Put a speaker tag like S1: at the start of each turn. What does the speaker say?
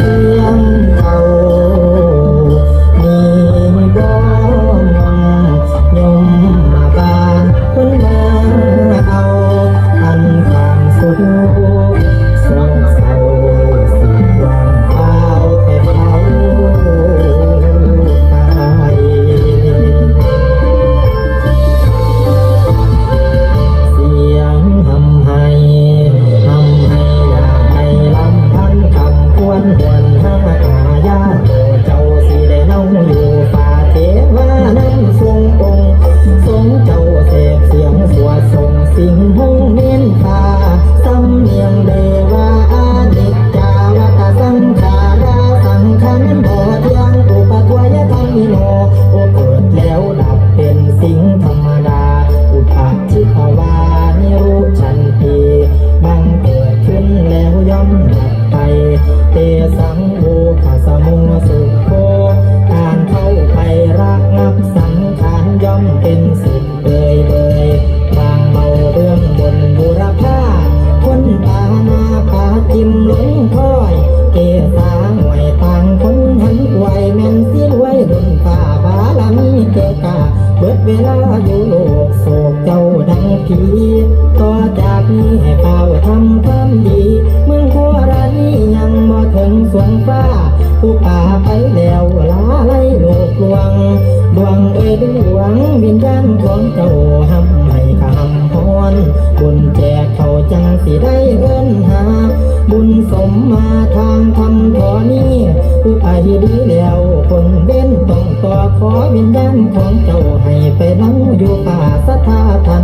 S1: เสียงเรา สิ่งหงเน้นตาสำเนียงเดวาอานิจจาวัตสังขาราสังขารบ่เที่ยงอุปทวยธรรมิโนโอเกิดแล้วดับเป็นสิ่งธรรมดา อุปาชิตวานิรูปชันตีบังเกิดขึ้นแล้วย่อมดับไปเตสั เวลาอยู่โลกโศกเจ้าดังผีต่อจากนี้ให้เฝ้าทำความดี เมืองโคราชนี้ยังบ่ถึงสวงฟ้า ผู้ป่าไปแล้วลาไล่โลกลวง ดวงเอ้ยดวงวิญญาณของเจ้าหำให้คำพรบุญแจกเขาจังสิได้เอิ้นหา บุญสมมาทางทำขอนี้ ไปดีแล้วคนเบ้นต้องต่อขอวิญญาณของเจ้าให้ไปนั่งอยู่ป่าสถาทันแต่งบุญ